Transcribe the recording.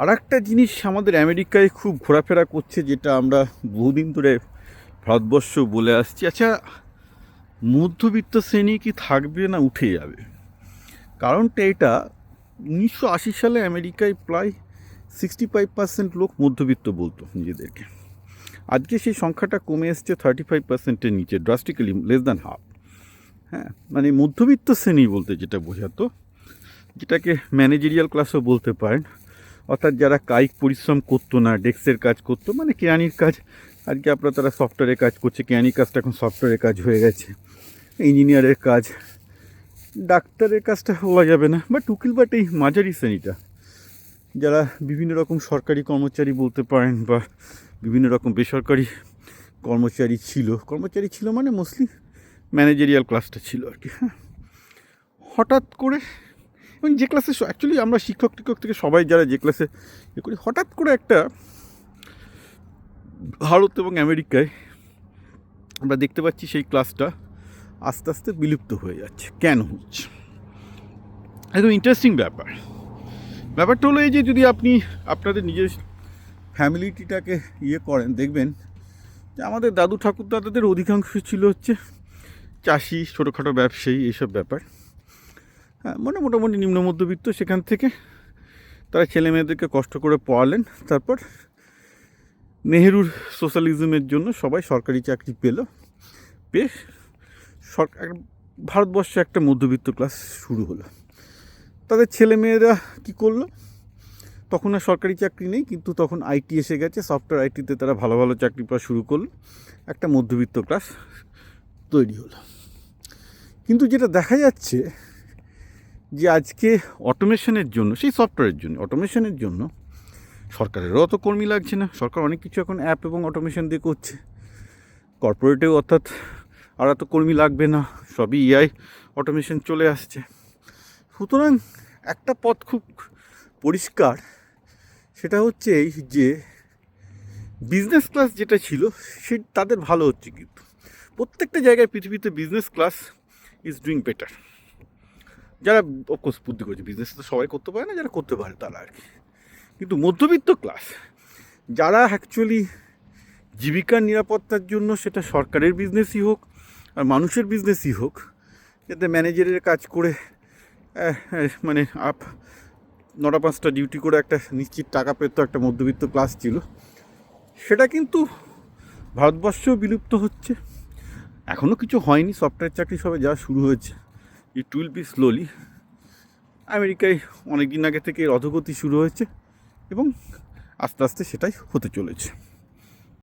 আর একটা জিনিস আমাদের আমেরিকায় খুব ঘোরাফেরা করছে, যেটা আমরা বহুদিন ধরে ভারতবর্ষ বলে আসছি। আচ্ছা মধ্যবিত্ত শ্রেণি কি থাকবে না উঠে যাবে? কারণটা এটা, উনিশশো আশি সালে আমেরিকায় প্রায় সিক্সটি ফাইভ পার্সেন্ট লোক মধ্যবিত্ত বলতো নিজেদেরকে। আজকে সেই সংখ্যাটা কমে এসছে থার্টি ফাইভ পার্সেন্টের নিচে ড্রাস্টিক্যালি লেস দ্যান হাফ হ্যাঁ মানে মধ্যবিত্ত শ্রেণি বলতে যেটা বোঝাতো, যেটাকে ম্যানেজেরিয়াল ক্লাসও বলতে পারেন। অর্থাৎ যারা কায়িক পরিশ্রম করতো না, ডেস্কের কাজ করতো মানে কেরানির কাজ আজকে আপনার তারা সফটওয়্যারের কাজ করছে কেরানির কাজটা এখন সফটওয়্যারের কাজ হয়ে গেছে। ইঞ্জিনিয়ারের কাজ, ডাক্তারের কাজটা হওয়া যাবে না বাট উকিল বাট এই মাঝারি শ্রেণীটা। যারা বিভিন্ন রকম সরকারি কর্মচারী বলতে পারেন বা বিভিন্ন রকম বেসরকারি কর্মচারী ছিল কর্মচারী ছিল মানে মোস্টলি ম্যানেজেরিয়াল ক্লাসটা ছিল আর কি হ্যাঁ। হঠাৎ করে এবং যে ক্লাসে অ্যাকচুয়ালি আমরা শিক্ষক টিক্ষক থেকে সবাই যারা যে ক্লাসে ইয়ে করি, হঠাৎ করে একটা ভারত এবং আমেরিকায় আমরা দেখতে পাচ্ছি সেই ক্লাসটা আস্তে আস্তে বিলুপ্ত হয়ে যাচ্ছে। কেন হচ্ছে? একদম ইন্টারেস্টিং ব্যাপার। ব্যাপারটা হলো এই যে যদি আপনি আপনাদের নিজের ফ্যামিলিটিটাকে ইয়ে করেন, দেখবেন যে আমাদের দাদু ঠাকুর দাদাদের অধিকাংশ ছিল হচ্ছে চাষি, ছোটোখাটো ব্যবসায়ী, এইসব ব্যাপার। মানে মোটামুটি নিম্ন মধ্যবিত্ত সেখান থেকে তারা ছেলে মেয়েদেরকে কষ্ট করে পড়ালেন। তারপর নেহেরুর সোশ্যালিজমের জন্য সবাই সরকারি চাকরি পেল। পেয়ে সরকার ভারতবর্ষে একটা মধ্যবিত্ত ক্লাস শুরু হলো। তাদের ছেলে মেয়েরা কী করল? তখন আর সরকারি চাকরি নেই, কিন্তু তখন আইটি এসে গেছে সফটওয়্যার আইটিতে তারা ভালো ভালো চাকরি পাওয়া শুরু করল। একটা মধ্যবিত্ত ক্লাস তৈরি হলো। কিন্তু যেটা দেখা যাচ্ছে যে আজকে অটোমেশনের জন্য, সেই সফটওয়্যারের জন্য অটোমেশনের জন্য সরকারেরও অত কর্মী লাগছে না। সরকার অনেক কিছু এখন অ্যাপ এবং অটোমেশন দিয়ে করছে। কর্পোরেটেও অর্থাৎ আর এত কর্মী লাগবে না, সবই এআই অটোমেশন চলে আসছে। সুতরাং একটা পথ খুব পরিষ্কার, সেটা হচ্ছে এই যে বিজনেস ক্লাস যেটা ছিল, সে তাদের ভালো হচ্ছে কিন্তু। প্রত্যেকটা জায়গায় পৃথিবীতে business class is doing better যারা অফকোর্স বুদ্ধি করছে বিজনেস তো সবাই করতে পারে না, যারা করতে পারে তারা আর কি। কিন্তু মধ্যবিত্ত ক্লাস যারা অ্যাকচুয়ালি জীবিকার নিরাপত্তার জন্য সেটা সরকারের বিজনেসই হোক আর মানুষের বিজনেসই হোক, যাতে ম্যানেজারের কাজ করে মানে আপ, নটা পাঁচটা ডিউটি করে একটা নিশ্চিত টাকা পেতো একটা মধ্যবিত্ত ক্লাস ছিল, সেটা কিন্তু ভারতবর্ষেও বিলুপ্ত হচ্ছে। এখনও কিছু হয়নি সফটওয়্যার চাকরি সবে যা শুরু হয়েছে। ইট উইল বি স্লোলি আমেরিকায় অনেক দিন আগে থেকে এর শুরু হয়েছে এবং আস্তে আস্তে সেটাই হতে চলেছে।